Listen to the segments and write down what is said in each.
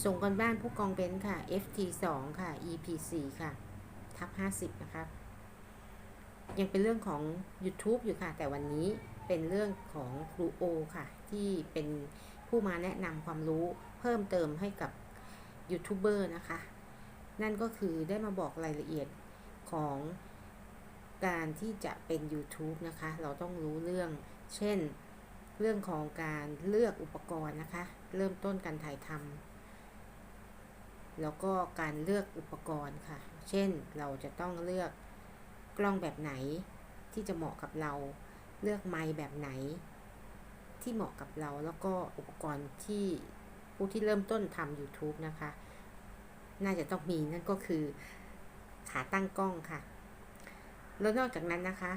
ส่งกันบ้านผู้กองเบนซ์ค่ะ FT 2ค่ะ EP 4ค่ะ ทับ50 นะคะ ยังเป็นเรื่องของ YouTube อยู่ค่ะ แต่วันนี้เป็นเรื่องของครูโอค่ะ ที่เป็นผู้มาแนะนำความรู้เพิ่มเติมให้กับยูทูบเบอร์นะคะ นั่นก็คือได้มาบอกรายละเอียดของการที่จะเป็น YouTube นะคะ เราต้องรู้เรื่อง เช่น เรื่องของการเลือกอุปกรณ์นะคะ เริ่มต้นการถ่ายทำ แล้วก็การเลือกอุปกรณ์ค่ะ เช่นเราจะต้องเลือกกล้องแบบไหนที่จะเหมาะกับเรา เลือกไมค์แบบไหน ที่เหมาะกับเรา แล้วก็อุปกรณ์ที่ผู้ที่เริ่มต้นทำ YouTube นะคะ น่าจะต้องมีนั่นก็คือขาตั้งกล้องค่ะ แล้วนอกจากนั้นนะคะ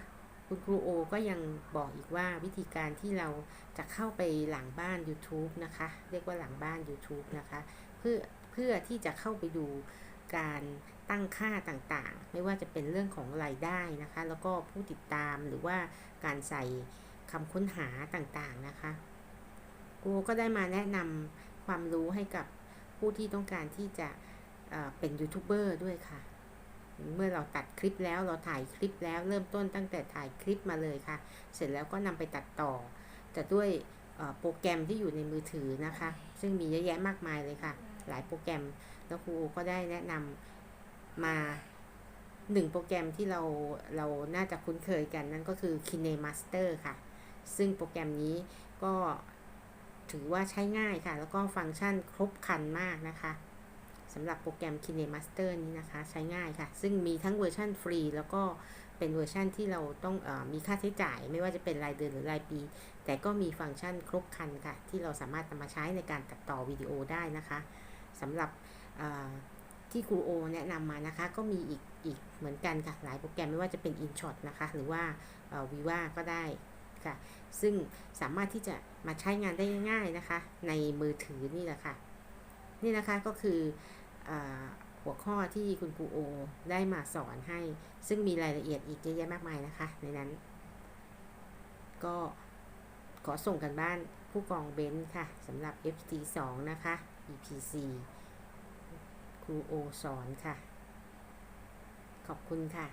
คุณครูโอก็ยังบอกอีกว่าวิธีการที่เราจะเข้าไปหลังบ้าน YouTube นะคะ เรียกว่าหลังบ้าน YouTube นะคะ เพื่อ เพื่อที่จะเข้าไปดูการตั้งค่าต่างๆ ไม่ว่าจะเป็นเรื่องของรายได้นะคะ แล้วก็ผู้ติดตามหรือว่าการใส่คำค้นหาต่างๆนะคะครูก็ได้มาแนะนำความรู้ให้กับผู้ที่ต้องการที่จะเเป็นยูทูบเบอร์ด้วยค่ะ เมื่อเราตัดคลิปแล้วเราถ่ายคลิปแล้วเริ่มต้นตั้งแต่ถ่ายคลิปมาเลยค่ะ เสร็จแล้วก็นำไปตัดต่อ แต่ด้วยโปรแกรมที่อยู่ในมือถือนะคะ ซึ่งมีเยอะแยะมากมายเลยค่ะ หลายโปรแกรม แล้วครูก็ได้แนะนำมาหนึ่งโปรแกรมที่เราเราน่าจะคุ้นเคยกันนั่นก็คือ KineMaster ค่ะ ซึ่งโปรแกรมนี้ก็ถือว่าใช้ง่ายค่ะ แล้วก็ฟังก์ชันครบครันมากนะคะสำหรับโปรแกรม KineMaster นี้นะคะ ใช้ง่ายค่ะ ซึ่งมีทั้งเวอร์ชันฟรี แล้วก็เป็นเวอร์ชันที่เราต้องออมีค่าใช้จ่าย ไม่ว่าจะเป็นรายเดือนหรือรายปี แต่ก็มีฟังก์ชันครบครันค่ะ ที่เราสามารถนำมาใช้ในการตัดต่อวิดีโอได้นะคะ สำหรับที่ครูโอแนะนำมานะคะ ก็มีอีกอีกเหมือนกันค่ะหลายโปรแกรมไม่ว่าจะเป็น InShot นะคะ หรือว่าวิว่าก็ได้ค่ะ ซึ่งสามารถที่จะมาใช้งานได้ง่ายนะคะ ในมือถือนี่แหละค่ะ นี่นะคะก็คืออหัวข้อที่คุณครูโอได้มาสอนให้ ซึ่งมีรายละเอียดอีกเยอะแยะมากมายนะคะ ในนั้น ก็ขอส่งกันบ้านผู้กองเบนซ์ค่ะสำหรับ FT 2 นะคะ EPC ครูโอสอนค่ะ ขอบคุณค่ะ